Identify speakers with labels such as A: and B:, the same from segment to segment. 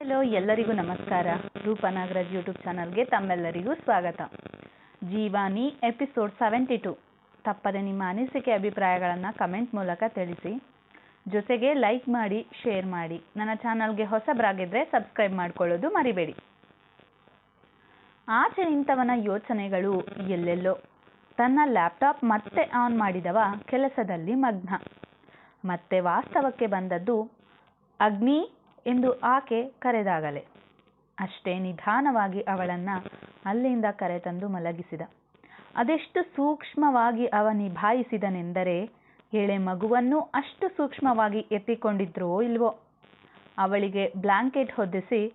A: Hello ಎಲ್ಲರಿಗೂ ನಮಸ್ಕಾರ. ರೂಪ ನಾಗರಾಜ್ ಯೂಟ್ಯೂಬ್ ಚಾನಲ್ಗೆ ತಮ್ಮೆಲ್ಲರಿಗೂ ಸ್ವಾಗತ. ಜೀವಾನಿ ಎಪಿಸೋಡ್ ಸೆವೆಂಟಿ ಟು ತಪ್ಪದೆ ನಿಮ್ಮ ಅನಿಸಿಕೆ ಅಭಿಪ್ರಾಯಗಳನ್ನು ಕಮೆಂಟ್ ಮೂಲಕ ತಿಳಿಸಿ. ಜೊತೆಗೆ ಲೈಕ್ ಮಾಡಿ ಶೇರ್ ಮಾಡಿ. ನನ್ನ ಚಾನಲ್ಗೆ ಹೊಸಬ್ರಾಗಿದ್ದರೆ ಸಬ್ಸ್ಕ್ರೈಬ್ ಮಾಡ್ಕೊಳ್ಳೋದು ಮರಿಬೇಡಿ. ಆಚೆ ನಿಂತವನ ಯೋಚನೆಗಳು ಎಲ್ಲೆಲ್ಲೋ. ತನ್ನ ಲ್ಯಾಪ್ಟಾಪ್ ಮತ್ತೆ ಆನ್ ಮಾಡಿದವ ಕೆಲಸದಲ್ಲಿ ಮಗ್ನ. ಮತ್ತೆ ವಾಸ್ತವಕ್ಕೆ ಬಂದದ್ದು ಅಗ್ನಿ ಎಂದು ಆಕೆ ಕರೆದಾಗಲೇ. ಅಷ್ಟೇ ನಿಧಾನವಾಗಿ ಅವಳನ್ನ ಅಲ್ಲಿಂದ ಕರೆತಂದು ಮಲಗಿಸಿದ. ಅದೆಷ್ಟು ಸೂಕ್ಷ್ಮವಾಗಿ ಅವ ನಿಭಾಯಿಸಿದನೆಂದರೆ ಎಳೆ ಮಗುವನ್ನು ಅಷ್ಟು ಸೂಕ್ಷ್ಮವಾಗಿ ಎತ್ತಿಕೊಂಡಿದ್ರೋ ಇಲ್ವೋ? ಅವಳಿಗೆ ಬ್ಲಾಂಕೆಟ್ ಹೊದಿಸಿ,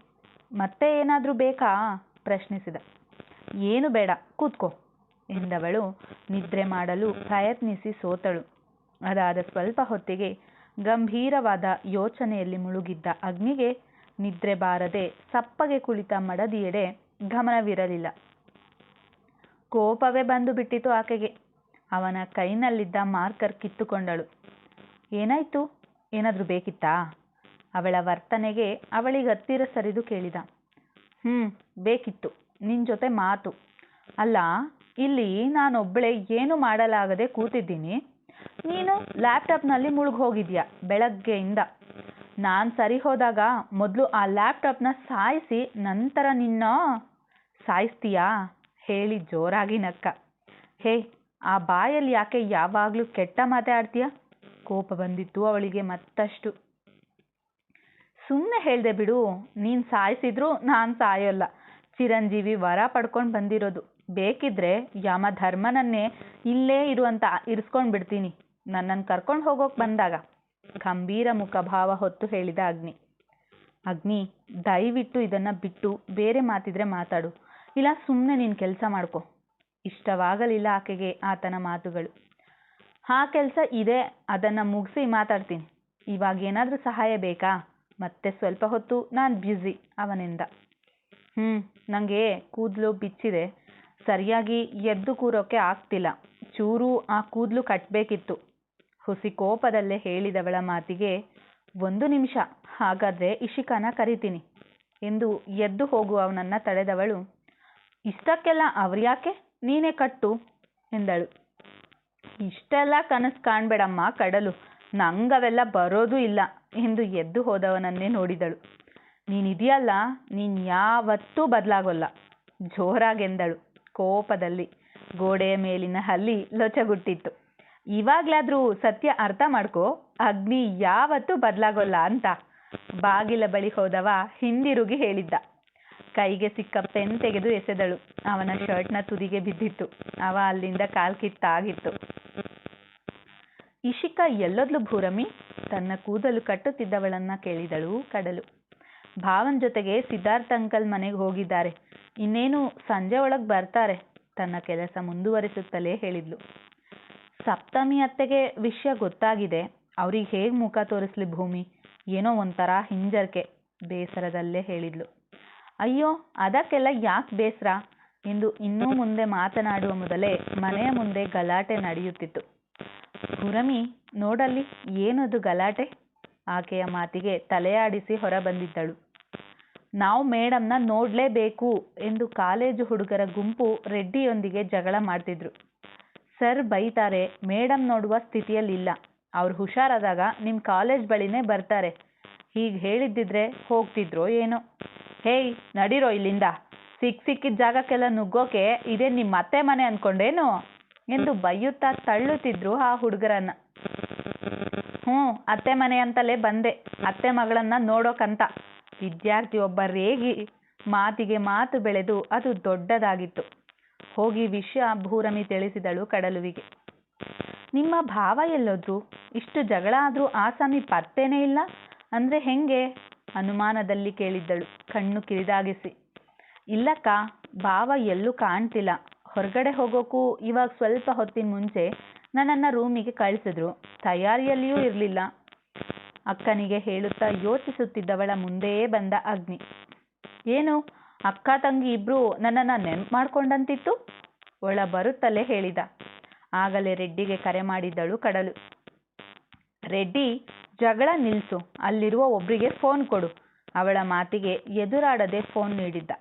A: ಮತ್ತೆ ಏನಾದರೂ ಬೇಕಾ? ಪ್ರಶ್ನಿಸಿದ. ಏನು ಬೇಡ, ಕೂತ್ಕೋ ಎಂದವಳು ನಿದ್ರೆ ಮಾಡಲು ಪ್ರಯತ್ನಿಸಿ ಸೋತಳು. ಅದಾದ ಸ್ವಲ್ಪ ಹೊತ್ತಿಗೆ ಗಂಭೀರವಾದ ಯೋಚನೆಯಲ್ಲಿ ಮುಳುಗಿದ್ದ ಅಗ್ನಿಗೆ ನಿದ್ರೆ ಬಾರದೆ ಸಪ್ಪಗೆ ಕುಳಿತ ಮಡದಿಯೆಡೆ ಗಮನವಿರಲಿಲ್ಲ. ಕೋಪವೇ ಬಂದು ಬಿಟ್ಟಿತು ಆಕೆಗೆ. ಅವನ ಕೈನಲ್ಲಿದ್ದ ಮಾರ್ಕರ್ ಕಿತ್ತುಕೊಂಡಳು. ಏನಾಯ್ತು? ಏನಾದರೂ ಬೇಕಿತ್ತಾ? ಅವಳ ವರ್ತನೆಗೆ ಅವಳಿಗೆ ಹತ್ತಿರ ಸರಿದು ಕೇಳಿದ. ಹ್ಞೂ ಬೇಕಿತ್ತು. ನಿನ್ನ ಜೊತೆ ಮಾತು. ಅಲ್ಲ, ಇಲ್ಲಿ ನಾನೊಬ್ಬಳೆ ಏನು ಮಾಡಲಾಗದೆ ಕೂತಿದ್ದೀನಿ. ನೀನು ಲ್ಯಾಪ್ಟಾಪ್ನಲ್ಲಿ ಮುಳುಗಿ ಹೋಗಿದ್ಯಾ ಬೆಳಗ್ಗೆಯಿಂದ? ನಾನು ಸರಿ ಹೋದಾಗ ಮೊದಲು ಆ ಲ್ಯಾಪ್ಟಾಪ್ನ ಸಾಯಿಸಿ ನಂತರ ನಿನ್ನ ಸಾಯಿಸ್ತೀಯಾ? ಹೇಳಿ ಜೋರಾಗಿ ನಕ್ಕ. ಹೇ, ಆ ಬಾಯಲ್ಲಿ ಯಾಕೆ ಯಾವಾಗಲೂ ಕೆಟ್ಟ ಮಾತಾಡ್ತೀಯ ಕೋಪ ಬಂದಿತ್ತು ಅವಳಿಗೆ ಮತ್ತಷ್ಟು. ಸುಮ್ಮನೆ ಹೇಳ್ದೆ ಬಿಡು, ನೀನು ಸಾಯಿಸಿದ್ರು ನಾನು ಸಾಯೋಲ್ಲ. ಚಿರಂಜೀವಿ ವರ ಪಡ್ಕೊಂಡು ಬಂದಿರೋದು. ಬೇಕಿದ್ರೆ ಯಮ ಧರ್ಮನನ್ನೇ ಇಲ್ಲೇ ಇರುವಂತ ಇರಿಸ್ಕೊಂಡು ಬಿಡ್ತೀನಿ ನನ್ನನ್ನು ಕರ್ಕೊಂಡು ಹೋಗೋಕೆ ಬಂದಾಗ ಗಂಭೀರ ಮುಖಭಾವ ಹೊತ್ತು ಹೇಳಿದ ಅಗ್ನಿ. ಅಗ್ನಿ, ದಯವಿಟ್ಟು ಇದನ್ನು ಬಿಟ್ಟು ಬೇರೆ ಮಾತಿದ್ರೆ ಮಾತಾಡು. ಇಲ್ಲ ಸುಮ್ಮನೆ ನೀನು ಕೆಲಸ ಮಾಡ್ಕೊ. ಇಷ್ಟವಾಗಲಿಲ್ಲ ಆಕೆಗೆ ಆತನ ಮಾತುಗಳು. ಆ ಕೆಲಸ ಇದೆ, ಅದನ್ನು ಮುಗಿಸಿ ಮಾತಾಡ್ತೀನಿ. ಇವಾಗ ಏನಾದರೂ ಸಹಾಯ ಬೇಕಾ? ಮತ್ತೆ ಸ್ವಲ್ಪ ಹೊತ್ತು ನಾನು ಬ್ಯುಸಿ ಅವನಿಂದ. ಹ್ಞೂ ನನಗೆ ಕೂದಲು ಬಿಚ್ಚಿದೆ. ಸರಿಯಾಗಿ ಎದ್ದು ಕೂರೋಕೆ ಆಗ್ತಿಲ್ಲ. ಚೂರು ಆ ಕೂದಲು ಕಟ್ಟಬೇಕಿತ್ತು ಹುಸಿ ಕೋಪದಲ್ಲೇ ಹೇಳಿದವಳ ಮಾತಿಗೆ, ಒಂದು ನಿಮಿಷ, ಹಾಗಾದ್ರೆ ಇಶಿಕಾನ ಕರಿತೀನಿ ಎಂದು ಎದ್ದು ಹೋಗುವವನನ್ನ ತಡೆದವಳು. ಇಷ್ಟಕ್ಕೆಲ್ಲ ಅವ್ರ್ಯಾಕೆ? ನೀನೇ ಕಟ್ಟು ಎಂದಳು. ಇಷ್ಟೆಲ್ಲ ಕನಸು ಕಾಣಬೇಡಮ್ಮ, ಕಡಲು. ನಂಗವೆಲ್ಲ ಬರೋದು ಇಲ್ಲ ಎಂದು ಎದ್ದು ಹೋದವನನ್ನೇ ನೋಡಿದಳು. ನೀನಿದೆಯಲ್ಲ, ನೀನ್ ಯಾವತ್ತೂ ಬದಲಾಗೋಲ್ಲ ಜೋರಾಗೆಂದಳು ಕೋಪದಲ್ಲಿ. ಗೋಡೆಯ ಮೇಲಿನ ಹಲ್ಲಿ ಲೊಚಗುಟ್ಟಿತ್ತು. ಇವಾಗ್ಲಾದ್ರೂ ಸತ್ಯ ಅರ್ಥ ಮಾಡ್ಕೋ, ಅಗ್ನಿ ಯಾವತ್ತೂ ಬದಲಾಗೋಲ್ಲ ಅಂತ. ಬಾಗಿಲ ಬಳಿ ಹೋದವ ಹಿಂದಿರುಗಿ ಹೇಳಿದ್ದ. ಕೈಗೆ ಸಿಕ್ಕ ಪೆನ್ ತೆಗೆದು ಎಸೆದಳು. ಅವನ ಶರ್ಟ್ನ ತುದಿಗೆ ಬಿದ್ದಿತ್ತು. ಅವ ಅಲ್ಲಿಂದ ಕಾಲ್ ಕಿತ್ತಾಗಿತ್ತು. ಇಶಿಕಾ ಎಲ್ಲೊದ್ಲು ಭೂರಮಿ? ತನ್ನ ಕೂದಲು ಕಟ್ಟುತ್ತಿದ್ದವಳನ್ನ ಕೇಳಿದಳು ಕಡಲು. ಭಾವನ್ ಜೊತೆಗೆ ಸಿದ್ಧಾರ್ಥ ಅಂಕಲ್ ಮನೆಗೆ ಹೋಗಿದ್ದಾರೆ. ಇನ್ನೇನು ಸಂಜೆ ಒಳಗೆ ಬರ್ತಾರೆ? ತನ್ನ ಕೆಲಸ ಮುಂದುವರಿಸುತ್ತಲೇ ಹೇಳಿದ್ಲು. ಸಪ್ತಮಿ ಅತ್ತೆಗೆ ವಿಷಯ ಗೊತ್ತಾಗಿದೆ. ಅವ್ರಿಗೆ ಹೇಗೆ ಮುಖ ತೋರಿಸ್ಲಿ ಭೂಮಿ? ಏನೋ ಒಂಥರ ಹಿಂಜರಿಕೆ, ಬೇಸರದಲ್ಲೇ ಹೇಳಿದ್ಲು. ಅಯ್ಯೋ, ಅದಕ್ಕೆಲ್ಲ ಯಾಕೆ ಬೇಸರ? ಎಂದು ಇನ್ನೂ ಮುಂದೆ ಮಾತನಾಡುವ ಮೊದಲೇ ಮನೆಯ ಮುಂದೆ ಗಲಾಟೆ ನಡೆಯುತ್ತಿತ್ತು. ಗುರಮಿ ನೋಡಲ್ಲಿ ಏನದು ಗಲಾಟೆ? ಆಕೆಯ ಮಾತಿಗೆ ತಲೆಯಾಡಿಸಿ ಹೊರಬಂದಿದ್ದಳು. ನಾವು ಮೇಡಮ್ನ ನೋಡ್ಲೇಬೇಕು ಎಂದು ಕಾಲೇಜು ಹುಡುಗರ ಗುಂಪು ರೆಡ್ಡಿಯೊಂದಿಗೆ ಜಗಳ ಮಾಡ್ತಿದ್ರು. ಸರ್ ಬೈತಾರೆ ಮೇಡಮ್ ನೋಡುವ ಸ್ಥಿತಿಯಲ್ಲಿಲ್ಲ. ಅವ್ರು ಹುಷಾರಾದಾಗ ನಿಮ್ಮ ಕಾಲೇಜ್ ಬಳಿನೇ ಬರ್ತಾರೆ. ಹೀಗೆ ಹೇಳಿದ್ದಿದ್ರೆ ಹೋಗ್ತಿದ್ರೋ ಏನೋ. ಹೇಯ್, ನಡೀರೋ ಇಲ್ಲಿಂದ? ಸಿಕ್ ಸಿಕ್ಕಿದ ಜಾಗಕ್ಕೆಲ್ಲ ನುಗ್ಗೋಕೆ ಇದೇ ನಿಮ್ಮ ಅತ್ತೆ ಮನೆ ಅಂದ್ಕೊಂಡೇನು ಎಂದು ಬೈಯುತ್ತಾ ತಳ್ಳುತ್ತಿದ್ರು ಆ ಹುಡುಗರನ್ನ. ಹ್ಞೂ, ಅತ್ತೆ ಮನೆ ಅಂತಲೇ ಬಂದೆ. ಅತ್ತೆ ಮಗಳನ್ನ ನೋಡೋಕಂತ. ವಿದ್ಯಾರ್ಥಿ ಒಬ್ಬ ರೇಗಿ ಮಾತಿಗೆ ಮಾತು ಬೆಳೆದು ಅದು ದೊಡ್ಡದಾಗಿತ್ತು. ಹೋಗಿ ವಿಷಯ ಭೂರಮಿ ತಿಳಿಸಿದಳು ಕಡಲುವಿಗೆ. ನಿಮ್ಮ ಭಾವ ಎಲ್ಲೋದ್ರು? ಇಷ್ಟು ಜಗಳ ಆದರೂ ಆಸಾಮಿ ಪತ್ತೇನೇ ಇಲ್ಲ? ಅಂದ್ರೆ ಹೆಂಗೆ? ಅನುಮಾನದಲ್ಲಿ ಕೇಳಿದ್ದಳು. ಕಣ್ಣು ಕಿರಿದಾಗಿಸಿ. ಇಲ್ಲಕ್ಕ, ಭಾವ ಎಲ್ಲೂ ಕಾಣ್ತಿಲ್ಲ. ಹೊರಗಡೆ ಹೋಗೋಕ್ಕೂ ಇವಾಗ ಸ್ವಲ್ಪ ಹೊತ್ತಿನ ಮುಂಚೆ ನನ್ನನ್ನು ರೂಮಿಗೆ ಕಳಿಸಿದ್ರು. ತಯಾರಿಯಲ್ಲಿಯೂ ಇರಲಿಲ್ಲ. ಅಕ್ಕನಿಗೆ ಹೇಳುತ್ತಾ ಯೋಚಿಸುತ್ತಿದ್ದವಳ ಮುಂದೆಯೇ ಬಂದ ಅಗ್ನಿ. ಏನು? ಅಕ್ಕ ತಂಗಿ ಇಬ್ರು ನನ್ನನ್ನು ನೆನ್ಪು ಮಾಡ್ಕೊಂಡಂತಿತ್ತು. ಒಳ ಬರುತ್ತಲೇ ಹೇಳಿದ. ಆಗಲೇ ರೆಡ್ಡಿಗೆ ಕರೆ ಮಾಡಿದ್ದಳು ಕಡಲು. ರೆಡ್ಡಿ, ಜಗಳ ನಿಲ್ಲಿಸು ಅಲ್ಲಿರುವ ಒಬ್ರಿಗೆ ಫೋನ್ ಕೊಡು. ಅವಳ ಮಾತಿಗೆ ಎದುರಾಡದೆ ಫೋನ್ ನೀಡಿದ್ದ.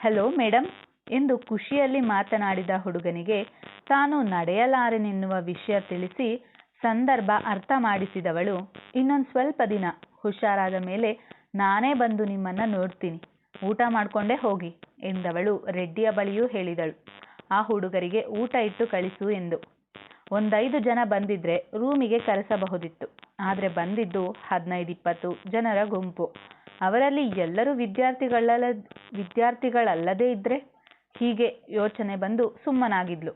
A: ಹಲೋ ಮೇಡಮ್ ಎಂದು ಖುಷಿಯಲ್ಲಿ ಮಾತನಾಡಿದ ಹುಡುಗನಿಗೆ, ತಾನು ನಡೆಯಲಾರೆನೆನ್ನುವ ವಿಷಯ ತಿಳಿಸಿ ಸಂದರ್ಭ ಅರ್ಥ ಮಾಡಿಸಿದವಳು. ಇನ್ನೊಂದು ಸ್ವಲ್ಪ ದಿನ. ಹುಷಾರಾದ ಮೇಲೆ ನಾನೇ ಬಂದು ನಿಮ್ಮನ್ನ ನೋಡ್ತೀನಿ. ಊಟ ಮಾಡ್ಕೊಂಡೇ ಹೋಗಿ ಎಂದವಳು ರೆಡ್ಡಿಯ ಬಳಿಯೂ ಹೇಳಿದಳು. ಆ ಹುಡುಗರಿಗೆ ಊಟ ಇಟ್ಟು ಕಳಿಸು ಎಂದು. ಒಂದೈದು ಜನ ಬಂದಿದ್ರೆ ರೂಮಿಗೆ ಕರೆಸಬಹುದಿತ್ತು. ಆದರೆ ಬಂದಿದ್ದು ಹದಿನೈದು ಇಪ್ಪತ್ತು ಜನರ ಗುಂಪು. ಅವರಲ್ಲಿ ಎಲ್ಲರೂ ವಿದ್ಯಾರ್ಥಿಗಳಲ್ಲ, ವಿದ್ಯಾರ್ಥಿಗಳಲ್ಲದೇ ಇದ್ರೆ ಹೀಗೆ ಯೋಚನೆ ಬಂದು ಸುಮ್ಮನಾಗಿದ್ಲು.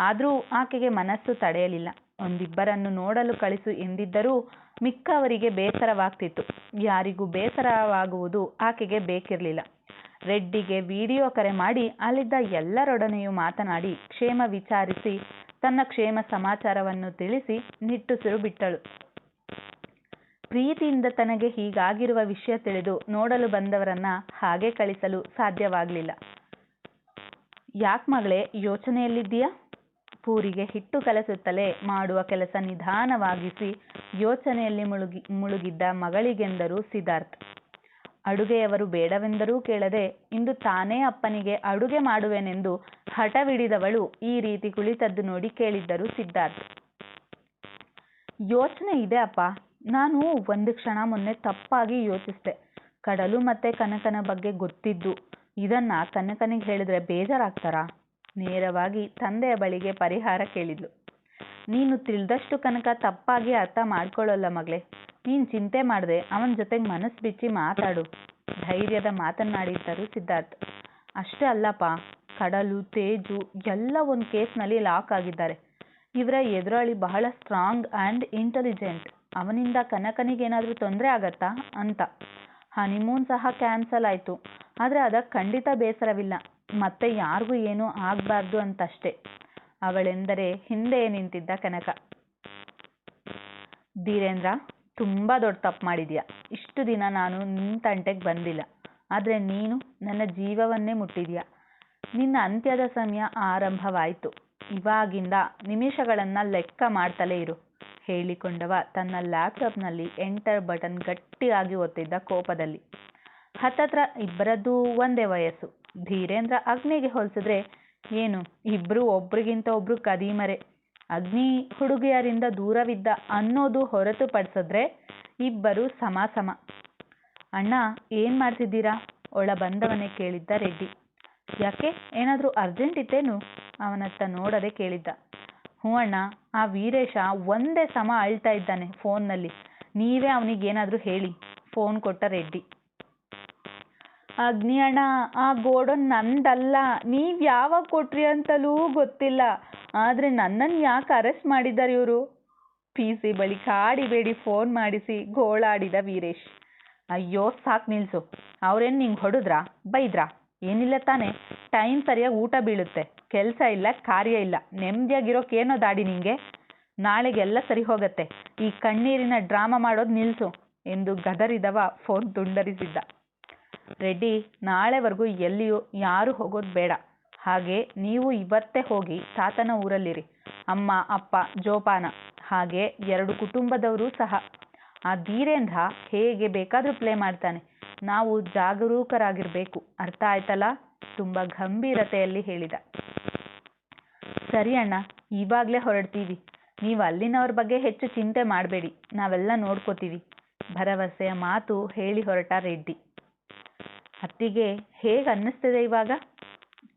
A: ಆದರೂ ಆಕೆಗೆ ಮನಸ್ಸು ತಡೆಯಲಿಲ್ಲ. ಒಂದಿಬ್ಬರನ್ನು ನೋಡಲು ಕಳಿಸು ಎಂದಿದ್ದರೂ ಮಿಕ್ಕವರಿಗೆ ಬೇಸರವಾಗ್ತಿತ್ತು. ಯಾರಿಗೂ ಬೇಸರವಾಗುವುದು ಆಕೆಗೆ ಬೇಕಿರಲಿಲ್ಲ. ರೆಡ್ಡಿಗೆ ವಿಡಿಯೋ ಕರೆ ಮಾಡಿ ಅಲ್ಲಿದ್ದ ಎಲ್ಲರೊಡನೆಯೂ ಮಾತನಾಡಿ ಕ್ಷೇಮ ವಿಚಾರಿಸಿ, ತನ್ನ ಕ್ಷೇಮ ಸಮಾಚಾರವನ್ನು ತಿಳಿಸಿ ನಿಟ್ಟುಸಿರು ಬಿಟ್ಟಳು. ಪ್ರೀತಿಯಿಂದ ತನಗೆ ಹೀಗಾಗಿರುವ ವಿಷಯ ತಿಳಿದು ನೋಡಲು ಬಂದವರನ್ನ ಹಾಗೆ ಕಳಿಸಲು ಸಾಧ್ಯವಾಗಲಿಲ್ಲ. ಯಾಕ್ ಮಗಳೇ, ಯೋಚನೆಯಲ್ಲಿದ್ದೀಯಾ? ಪೂರಿಗೆ ಹಿಟ್ಟು ಕಲಸುತ್ತಲೇ ಮಾಡುವ ಕೆಲಸ ನಿಧಾನವಾಗಿಸಿ ಯೋಚನೆಯಲ್ಲಿ ಮುಳುಗಿ, ಮುಳುಗಿದ್ದ ಮಗಳಿಗೆಂದರು ಸಿದ್ಧಾರ್ಥ್. ಅಡುಗೆಯವರು ಬೇಡವೆಂದರೂ ಕೇಳದೆ, ಇಂದು ತಾನೇ ಅಪ್ಪನಿಗೆ ಅಡುಗೆ ಮಾಡುವೆನೆಂದು ಹಠವಿಡಿದವಳು ಈ ರೀತಿ ಕುಳಿತದ್ದು ನೋಡಿ ಕೇಳಿದ್ದರು ಸಿದ್ಧಾರ್ಥ್. ಯೋಚನೆ ಇದೆ ಅಪ್ಪ, ನಾನು ಒಂದು ಕ್ಷಣ ಮೊನ್ನೆ ತಪ್ಪಾಗಿ ಯೋಚಿಸಿದೆ. ಕಡಲು ಮತ್ತೆ ಕನಕನ ಬಗ್ಗೆ ಗೊತ್ತಿದ್ದು, ಇದನ್ನ ಕನಕನಿಗೆ ಹೇಳಿದ್ರೆ ಬೇಜಾರಾಗ್ತಾರಾ? ನೇರವಾಗಿ ತಂದೆಯ ಬಳಿಗೆ ಪರಿಹಾರ ಕೇಳಿದ್ಲು. ನೀನು ತಿಳಿದಷ್ಟು ಕನಕ ತಪ್ಪಾಗಿ ಅರ್ಥ ಮಾಡ್ಕೊಳ್ಳೋಲ್ಲ ಮಗಳೇ. ನೀನು ಚಿಂತೆ ಮಾಡದೆ, ಅವನ ಜೊತೆಗೆ ಮನಸ್ಸು ಬಿಚ್ಚಿ ಮಾತಾಡು. ಧೈರ್ಯದ ಮಾತನ್ನಾಡಿದ್ದರು ಸಿದ್ಧಾರ್ಥ್. ಅಷ್ಟೇ ಅಲ್ಲಪ್ಪ, ಕಡಲು, ತೇಜು ಎಲ್ಲ ಒಂದು ಕೇಸ್ನಲ್ಲಿ ಲಾಕ್ ಆಗಿದ್ದಾರೆ. ಇವರ ಎದುರಾಳಿ ಬಹಳ ಸ್ಟ್ರಾಂಗ್ ಆ್ಯಂಡ್ ಇಂಟೆಲಿಜೆಂಟ್. ಅವನಿಂದ ಕನಕನಿಗೇನಾದರೂ ತೊಂದರೆ ಆಗತ್ತಾ? ಅಂತ. ಹನಿಮೂನ್ ಸಹ ಕ್ಯಾನ್ಸಲ್ ಆಯಿತು. ಆದರೆ ಅದಕ್ಕೆ ಖಂಡಿತ ಬೇಸರವಿಲ್ಲ. ಮತ್ತೆ ಯಾರಿಗೂ ಏನೂ ಆಗಬಾರ್ದು ಅಂತಷ್ಟೇ. ಅವಳೆಂದರೆ ಹಿಂದೆ ನಿಂತಿದ್ದ ಕನಕ. ಧೀರೇಂದ್ರ, ತುಂಬ ದೊಡ್ಡ ತಪ್ಪು ಮಾಡಿದ್ಯಾ? ಇಷ್ಟು ದಿನ ನಾನು ನಿನ್ನ ತಂಟೆಗೆ ಬಂದಿಲ್ಲ. ಆದರೆ ನೀನು ನನ್ನ ಜೀವವನ್ನೇ ಮುಟ್ಟಿದೀಯ? ನಿನ್ನ ಅಂತ್ಯದ ಸಮಯ ಆರಂಭವಾಯಿತು. ಇವಾಗಿಂದ ನಿಮಿಷಗಳನ್ನು ಲೆಕ್ಕ ಮಾಡ್ತಲೇ ಇರು. ಹೇಳಿಕೊಂಡವ ತನ್ನ ಲ್ಯಾಪ್ಟಾಪ್ನಲ್ಲಿ ಎಂಟರ್ ಬಟನ್ ಗಟ್ಟಿಯಾಗಿ ಒತ್ತಿದ್ದ ಕೋಪದಲ್ಲಿ. ಹತ್ತತ್ರ ಇಬ್ಬರದ್ದು ಒಂದೇ ವಯಸ್ಸು. ಧೀರೇಂದ್ರ ಅಗ್ನಿಗೆ ಹೋಲಿಸಿದ್ರೆ, ಏನು, ಇಬ್ರು ಒಬ್ರಿಗಿಂತ ಒಬ್ರು ಕದೀಮರೆ. ಅಗ್ನಿ ಹುಡುಗಿಯರಿಂದ ದೂರವಿದ್ದ ಅನ್ನೋದು ಹೊರತುಪಡಿಸಿದ್ರೆ ಇಬ್ಬರು ಸಮ ಸಮ ಅಣ್ಣ, ಏನ್ ಮಾಡ್ತಿದ್ದೀರಾ? ಒಳ ಬಂದವನೇ ಕೇಳಿದ್ದ ರೆಡ್ಡಿ. ಯಾಕೆ? ಏನಾದರೂ ಅರ್ಜೆಂಟ್ ಇತ್ತೇನು? ಅವನತ್ತ ನೋಡದೆ ಕೇಳಿದ್ದ. ಹ್ಞೂ ಅಣ್ಣ, ಆ ವೀರೇಶ ಒಂದೇ ಸಮ ಅಳ್ತಾ ಇದ್ದಾನೆ ಫೋನ್ನಲ್ಲಿ. ನೀವೇ ಅವನಿಗೇನಾದರೂ ಹೇಳಿ. ಫೋನ್ ಕೊಟ್ಟ ರೆಡ್ಡಿ. ಅಗ್ನಿ ಅಣ್ಣ ಆ ಗೋಡನ್ ನಂದಲ್ಲ. ನೀವ್ ಯಾವಾಗ ಕೊಟ್ರಿ ಅಂತಲೂ ಗೊತ್ತಿಲ್ಲ. ಆದ್ರೆ ನನ್ನನ್ ಯಾಕೆ ಅರೆಸ್ಟ್ ಮಾಡಿದ್ದಾರೆ ಇವರು? ಪಿ ಸಿ ಬಳಿ ಕಾಡಿಬೇಡಿ, ಫೋನ್ ಮಾಡಿಸಿ, ಗೋಳಾಡಿದ ವೀರೇಶ್. ಅಯ್ಯೋ, ಸಾಕ್ ನಿಲ್ಸು. ಅವ್ರೇನ್ ನಿಂಗೆ ಹೊಡೆದ್ರಾ? ಬೈದ್ರಾ? ಏನಿಲ್ಲ ತಾನೇ. ಟೈಮ್ ಸರಿಯಾಗಿ ಊಟ ಬೀಳುತ್ತೆ. ಕೆಲಸ ಇಲ್ಲ, ಕಾರ್ಯ ಇಲ್ಲ. ನೆಮ್ಮದಿಯಾಗಿರೋಕೇನೋ ದಾಡಿ ನಿಂಗೆ? ನಾಳೆಗೆಲ್ಲ ಸರಿ ಹೋಗತ್ತೆ. ಈ ಕಣ್ಣೀರಿನ ಡ್ರಾಮಾ ಮಾಡೋದು ನಿಲ್ಸು. ಎಂದು ಗದರಿದವ ಫೋನ್ ತುಂಡರಿಸಿದ್ದ. ರೆಡ್ಡಿ, ನಾಳೆವರೆಗೂ ಎಲ್ಲಿಯೂ ಯಾರು ಹೋಗೋದು ಬೇಡ. ಹಾಗೆ ನೀವು ಇವತ್ತೇ ಹೋಗಿ ತಾತನ ಊರಲ್ಲಿರಿ. ಅಮ್ಮ, ಅಪ್ಪ, ಜೋಪಾನ. ಹಾಗೆ ಎರಡು ಕುಟುಂಬದವರು ಸಹ. ಆ ಧೀರೇಂದ್ರ ಹೇಗೆ ಬೇಕಾದರೂ ಪ್ಲೇ ಮಾಡ್ತಾನೆ. ನಾವು ಜಾಗರೂಕರಾಗಿರಬೇಕು. ಅರ್ಥ ಆಯ್ತಲ್ಲ? ತುಂಬ ಗಂಭೀರತೆಯಲ್ಲಿ ಹೇಳಿದ. ಸರಿ ಅಣ್ಣ ಇವಾಗಲೇ ಹೊರಡ್ತೀವಿ. ನೀವು ಅಲ್ಲಿನವ್ರ ಬಗ್ಗೆ ಹೆಚ್ಚು ಚಿಂತೆ ಮಾಡಬೇಡಿ. ನಾವೆಲ್ಲ ನೋಡ್ಕೋತೀವಿ. ಭರವಸೆಯ ಮಾತು ಹೇಳಿ ಹೊರಟ ರೆಡ್ಡಿ. ಅತ್ತಿಗೆ ಹೇಗೆ ಅನ್ನಿಸ್ತಿದೆ ಇವಾಗ?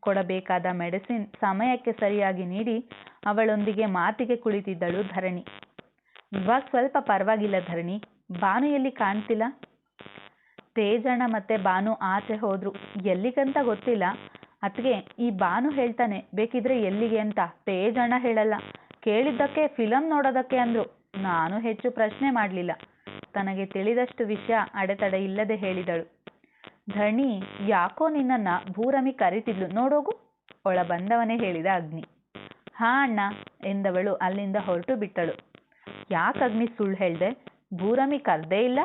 A: ಕೊಡಬೇಕಾದ ಮೆಡಿಸಿನ್ ಸಮಯಕ್ಕೆ ಸರಿಯಾಗಿ ನೀಡಿ ಅವಳೊಂದಿಗೆ ಮಾತಿಗೆ ಕುಳಿತಿದ್ದಳು ಧರಣಿ. ಇವಾಗ ಸ್ವಲ್ಪ ಪರವಾಗಿಲ್ಲ ಧರಣಿ ಬಾನು ಎಲ್ಲಿ ಕಾಣ್ತಿಲ್ಲ? ತೇಜಣ್ಣ ಮತ್ತೆ ಬಾನು ಆಚೆ ಹೋದ್ರು. ಎಲ್ಲಿಗಂತ ಗೊತ್ತಿಲ್ಲ. ಅತ್ಗೆ ಈ ಬಾನು ಹೇಳ್ತಾನೆ, ಬೇಕಿದ್ರೆ ಎಲ್ಲಿಗೆ ಅಂತ. ತೇಜಣ್ಣ ಹೇಳಲ್ಲ. ಕೇಳಿದ್ದಕ್ಕೆ ಫಿಲಂ ನೋಡೋದಕ್ಕೆ ಅಂದ್ರು. ನಾನು ಹೆಚ್ಚು ಪ್ರಶ್ನೆ ಮಾಡಲಿಲ್ಲ. ತನಗೆ ತಿಳಿದಷ್ಟು ವಿಷಯ ಅಡೆತಡೆ ಇಲ್ಲದೆ ಹೇಳಿದಳು. ಧರಣಿ ಯಾಕೋ ನಿನ್ನನ್ನ ಭೂರಮಿ ಕರೀತಿದ್ಲು. ನೋಡೋಗು. ಒಳ ಬಂದವನೇ ಹೇಳಿದ ಅಗ್ನಿ. ಹಾ ಅಣ್ಣ, ಎಂದವಳು ಅಲ್ಲಿಂದ ಹೊರಟು ಬಿಟ್ಟಳು. ಯಾಕೆ ಅಗ್ನಿ ಸುಳ್ಳು ಹೇಳ್ದೆ? ಭೂರಮಿ ಕರ್ದೇ ಇಲ್ಲ?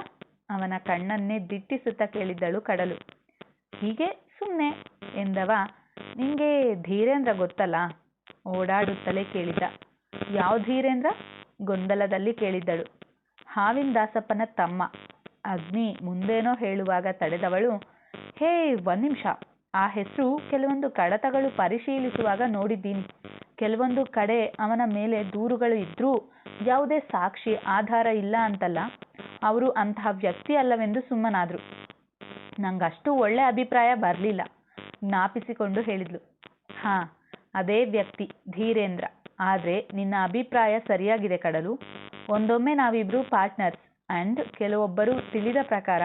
A: ಅವನ ಕಣ್ಣನ್ನೇ ದಿಟ್ಟಿಸುತ್ತಾ ಕೇಳಿದ್ದಳು ಕಡಲು. ಹೀಗೆ? ಸುಮ್ಮನೆ ಎಂದವ. ನಿಂಗೆ ಧೀರೇಂದ್ರ ಗೊತ್ತಲ್ಲ? ಓಡಾಡುತ್ತಲೇ ಕೇಳಿದ ಯಾವ ಧೀರೇಂದ್ರ? ಗೊಂದಲದಲ್ಲಿ ಕೇಳಿದ್ದಳು. ಹಾವಿನ ದಾಸಪ್ಪನ ತಮ್ಮ. ಅಗ್ನಿ ಮುಂದೇನೋ ಹೇಳುವಾಗ ತಡೆದವಳು ಹೇ, ಒಂದ್ ನಿಮಿಷ. ಆ ಹೆಸರು ಕೆಲವೊಂದು ಕಡತಗಳು ಪರಿಶೀಲಿಸುವಾಗ ನೋಡಿದ್ದೀನಿ. ಕೆಲವೊಂದು ಕಡೆ ಅವನ ಮೇಲೆ ದೂರುಗಳು ಇದ್ರೂ ಯಾವುದೇ ಸಾಕ್ಷಿ ಆಧಾರ ಇಲ್ಲ ಅಂತಲ್ಲ. ಅವರು ಅಂತಹ ವ್ಯಕ್ತಿ ಅಲ್ಲವೆಂದು ಸುಮ್ಮನಾದ್ರು. ನಂಗಷ್ಟು ಒಳ್ಳೆ ಅಭಿಪ್ರಾಯ ಬರಲಿಲ್ಲ. ಜ್ಞಾಪಿಸಿಕೊಂಡು ಹೇಳಿದ್ಲು. ಹಾ, ಅದೇ ವ್ಯಕ್ತಿ, ಧೀರೇಂದ್ರ. ಆದರೆ ನಿನ್ನ ಅಭಿಪ್ರಾಯ ಸರಿಯಾಗಿದೆ ಕಡಲು. ಒಂದೊಮ್ಮೆ ನಾವಿಬ್ರು ಪಾರ್ಟ್ನರ್ಸ್ ಅಂಡ್ ಕೆಲವೊಬ್ಬರು ತಿಳಿದ ಪ್ರಕಾರ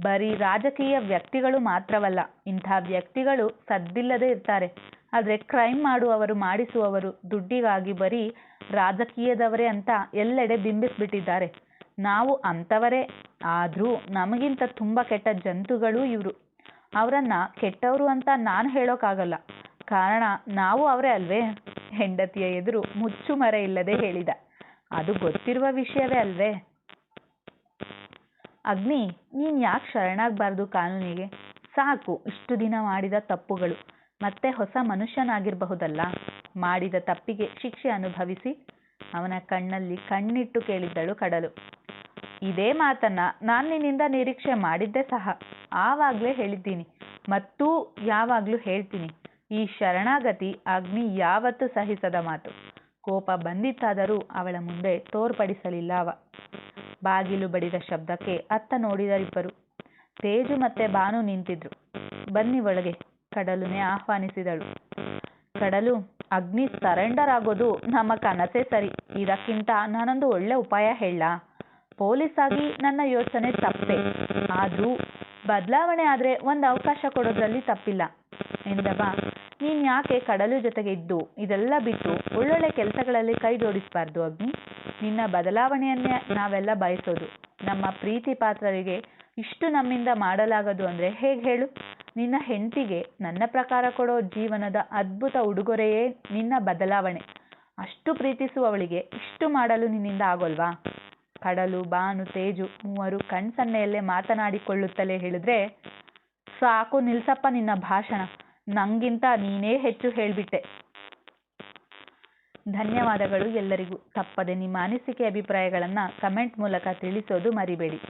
A: ಬರೀ ರಾಜಕೀಯ ವ್ಯಕ್ತಿಗಳು ಮಾತ್ರವಲ್ಲ, ಇಂಥ ವ್ಯಕ್ತಿಗಳು ಸದ್ದಿಲ್ಲದೆ ಇರ್ತಾರೆ. ಆದರೆ ಕ್ರೈಮ್ ಮಾಡುವವರು, ಮಾಡಿಸುವವರು ದುಡ್ಡಿಗಾಗಿ ಬರೀ ರಾಜಕೀಯದವರೇ ಅಂತ ಎಲ್ಲೆಡೆ ಬಿಂಬಿಸಿಬಿಟ್ಟಿದ್ದಾರೆ. ನಾವು ಅಂಥವರೇ, ಆದರೂ ನಮಗಿಂತ ತುಂಬ ಕೆಟ್ಟ ಜಂತುಗಳು ಇವರು. ಅವರನ್ನು ಕೆಟ್ಟವರು ಅಂತ ನಾನು ಹೇಳೋಕ್ಕಾಗಲ್ಲ ಕಾರಣ ನಾವು ಅವರೇ ಅಲ್ವೇ? ಹೆಂಡತಿಯ ಎದುರು ಮುಚ್ಚುಮರೆ ಇಲ್ಲದೆ ಹೇಳಿದ. ಅದು ಗೊತ್ತಿರುವ ವಿಷಯವೇ ಅಲ್ವೇ? ಅಗ್ನಿ, ನೀನ್ ಯಾಕೆ ಶರಣಾಗಬಾರ್ದು ಕಾನೂನಿಗೆ? ಸಾಕು, ಇಷ್ಟು ದಿನ ಮಾಡಿದ ತಪ್ಪುಗಳು. ಮತ್ತೆ ಹೊಸ ಮನುಷ್ಯನಾಗಿರಬಹುದಲ್ಲ? ಮಾಡಿದ ತಪ್ಪಿಗೆ ಶಿಕ್ಷೆ ಅನುಭವಿಸಿ. ಅವನ ಕಣ್ಣಲ್ಲಿ ಕಣ್ಣಿಟ್ಟು ಕೇಳಿದ್ದಳು ಕಡಲು. ಇದೇ ಮಾತನ್ನ ನಾನು ನಿನ್ನಿಂದ ನಿರೀಕ್ಷೆ ಮಾಡಿದ್ದೆ ಸಹ. ಆವಾಗಲೇ ಹೇಳಿದ್ದೀನಿ. ಮತ್ತೂ ಯಾವಾಗಲೂ ಹೇಳ್ತೀನಿ. ಈ ಶರಣಾಗತಿ ಅಗ್ನಿ ಯಾವತ್ತೂ ಸಹಿಸದ ಮಾತು. ಕೋಪ ಬಂದಿತ್ತಾದರೂ ಅವಳ ಮುಂದೆ ತೋರ್ಪಡಿಸಲಿಲ್ಲ ಅವ. ಬಾಗಿಲು ಬಡಿದ ಶಬ್ದಕ್ಕೆ ಅತ್ತ ನೋಡಿದರಿಬ್ಬರು. ತೇಜು ಮತ್ತೆ ಬಾನು ನಿಂತಿದ್ರು. ಬನ್ನಿ ಒಳಗೆ, ಕಡಲುನೆ ಆಹ್ವಾನಿಸಿದಳು. ಕಡಲು, ಅಗ್ನಿ ಸರೆಂಡರ್ ಆಗೋದು ನಮ್ಮ ಕನಸೇ ಸರಿ. ಇದಕ್ಕಿಂತ ನಾನೊಂದು ಒಳ್ಳೆ ಉಪಾಯ ಹೇಳ. ಪೊಲೀಸ್ ಆಗಿ ನನ್ನ ಯೋಚನೆ ತಪ್ಪೆ. ಆದ್ರೂ ಬದಲಾವಣೆ ಆದ್ರೆ ಒಂದು ಅವಕಾಶ ಕೊಡೋದ್ರಲ್ಲಿ ತಪ್ಪಿಲ್ಲ. ಎಂದವ ನೀನ್ ಯಾಕೆ ಕಡಲು ಜೊತೆಗೆ ಇದ್ದು, ಇದೆಲ್ಲ ಬಿಟ್ಟು ಒಳ್ಳೊಳ್ಳೆ ಕೆಲಸಗಳಲ್ಲಿ ಕೈ ಜೋಡಿಸಬಾರ್ದು ಅಗ್ನಿ? ನಿನ್ನ ಬದಲಾವಣೆಯನ್ನೇ ನಾವೆಲ್ಲ ಬಯಸೋದು. ನಮ್ಮ ಪ್ರೀತಿ ಪಾತ್ರರಿಗೆ ಇಷ್ಟು ನಮ್ಮಿಂದ ಮಾಡಲಾಗದು ಅಂದ್ರೆ ಹೇಗೆ ಹೇಳು? ನಿನ್ನ ಹೆಂಡತಿಗೆ ನನ್ನ ಪ್ರಕಾರ ಕೊಡೋ ಜೀವನದ ಅದ್ಭುತ ಉಡುಗೊರೆಯೇ ನಿನ್ನ ಬದಲಾವಣೆ. ಅಷ್ಟು ಪ್ರೀತಿಸುವವಳಿಗೆ ಇಷ್ಟು ಮಾಡಲು ನಿನ್ನಿಂದ ಆಗೋಲ್ವಾ? ಕಡಲು, ಬಾನು, ತೇಜು ಮೂವರು ಕಣ್ಸನ್ನೆಯಲ್ಲೇ ಮಾತನಾಡಿಕೊಳ್ಳುತ್ತಲೇ ಹೇಳಿದ್ರೆ, ಸಾಕು ನಿಲ್ಸಪ್ಪ ನಿನ್ನ ಭಾಷಣ. ನಂಗಿಂತ ನೀನೇ ಹೆಚ್ಚು ಹೇಳ್ಬಿಟ್ಟೆ. ಧನ್ಯವಾದಗಳು ಎಲ್ಲರಿಗೂ. ತಪ್ಪದೆ ನಿಮ್ಮ ಅನಿಸಿಕೆ ಅಭಿಪ್ರಾಯಗಳನ್ನು ಕಮೆಂಟ್ ಮೂಲಕ ತಿಳಿಸೋದು ಮರಿಬೇಡಿ.